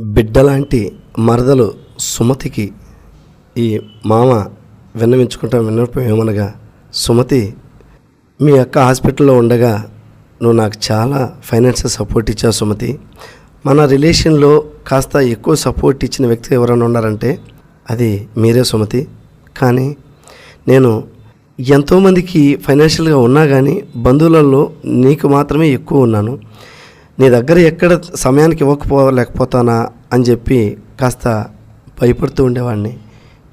బిడ్డలాంటి మరదలు సుమతికి ఈ మామ విన్నవించుకుంటా విన్నపం ఏమనగా సుమతి మీ అక్క హాస్పిటల్లో ఉండగా నువ్వు నాకు చాలా ఫైనాన్షియల్ సపోర్ట్ ఇచ్చావు సుమతి. మన రిలేషన్లో కాస్త ఎక్కువ సపోర్ట్ ఇచ్చిన వ్యక్తి ఎవరైనా ఉన్నారంటే అది మీరే సుమతి. కానీ నేను ఎంతోమందికి ఫైనాన్షియల్గా ఉన్నా కానీ బంధువులలో నీకు మాత్రమే ఎక్కువ ఉన్నాను. నీ దగ్గర ఎక్కడ సమయానికి ఇవ్వకపోలేకపోతానా అని చెప్పి కాస్త భయపడుతూ ఉండేవాడిని.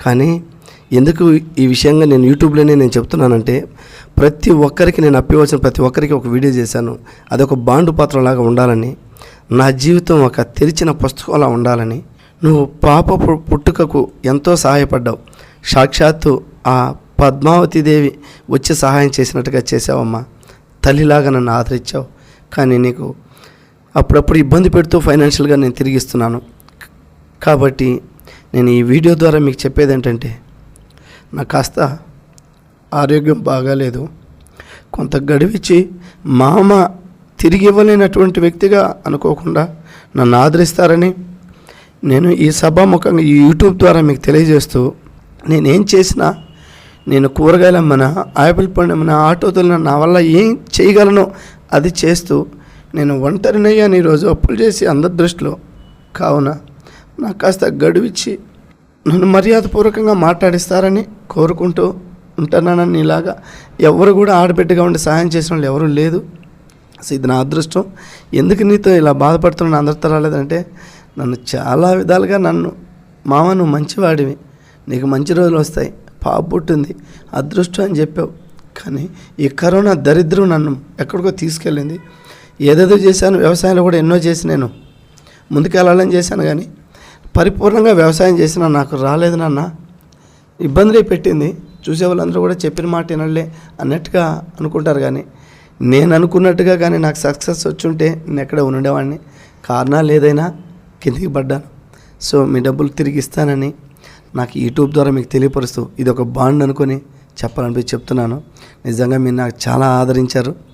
కానీ ఎందుకు ఈ విషయంగా నేను యూట్యూబ్లోనే నేను చెప్తున్నానంటే ప్రతి ఒక్కరికి నేను అప్పివలసిన ప్రతి ఒక్కరికి ఒక వీడియో చేశాను. అదొక బాండు పాత్రలాగా ఉండాలని నా జీవితం ఒక తెరిచిన పుస్తకంలా ఉండాలని. నువ్వు పాప పు- పుట్టుకకు ఎంతో సహాయపడ్డావు. సాక్షాత్తు ఆ పద్మావతి దేవి వచ్చి సహాయం చేసినట్టుగా చేసావమ్మా తల్లిలాగా నన్ను ఆదరించావు. కానీ నీకు అప్పుడప్పుడు ఇబ్బంది పెడుతూ ఫైనాన్షియల్గా నేను తిరిగిస్తున్నాను. కాబట్టి నేను ఈ వీడియో ద్వారా మీకు చెప్పేది ఏంటంటే నాకు కాస్త ఆరోగ్యం బాగాలేదు. కొంత గడివిచ్చి మామ తిరిగి ఇవ్వలేనటువంటి వ్యక్తిగా అనుకోకుండా నన్ను ఆదరిస్తారని నేను ఈ సభాముఖంగా ఈ యూట్యూబ్ ద్వారా మీకు తెలియజేస్తూ నేనేం చేసినా నేను కూరగాయలు అమ్మన ఆపిల్ పండు అమ్మన ఆటో తొలిన నా వల్ల ఏం చేయగలను అది చేస్తూ నేను ఒంటరినయ్యాను ఈరోజు. అప్పులు చేసి అందరి దృష్టిలో కావున నాకు కాస్త గడువిచ్చి నన్ను మర్యాదపూర్వకంగా మాట్లాడిస్తారని కోరుకుంటూ ఉంటున్నానని ఇలాగా ఎవరు కూడా ఆడబిడ్డగా ఉండి సహాయం చేసిన వాళ్ళు ఎవరూ లేదు. అసలు ఇది నా అదృష్టం. ఎందుకు నీతో ఇలా బాధపడుతున్నాను అందరితో రాలేదంటే నన్ను చాలా విధాలుగా నన్ను మామ నువ్వు మంచివాడివి. నీకు మంచి రోజులు వస్తాయి. పాప పుట్టింది. అదృష్టం అని చెప్పావు. కానీ ఈ కరోనా దరిద్రం నన్ను ఎక్కడికో తీసుకెళ్ళింది. ఏదేదో చేశాను వ్యవసాయంలో కూడా ఎన్నో చేసి నేను ముందుకెళ్ళాలని చేశాను కానీ పరిపూర్ణంగా వ్యవసాయం చేసినా నాకు రాలేదు నాన్న. ఇబ్బందులే పెట్టింది. చూసే వాళ్ళందరూ కూడా చెప్పిన మాట వినలే అన్నట్టుగా అనుకుంటారు కానీ నేను అనుకున్నట్టుగా కానీ నాకు సక్సెస్ వచ్చుంటే నేను ఎక్కడ ఉండేవాడిని. కారణాలు ఏదైనా కిందికి పడ్డాను. సో మీ డబ్బులు తిరిగి ఇస్తానని నాకు యూట్యూబ్ ద్వారా మీకు తెలియపరుస్తూ ఇది ఒక బాండ్ అనుకొని చెప్పాలనిపి చెప్తున్నాను. నిజంగా మీరు నాకు చాలా ఆదరించారు.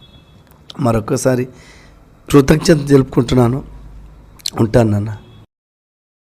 మరొకసారి కృతజ్ఞత తెలుపుకుంటున్నాను. ఉంటాను నాన్న.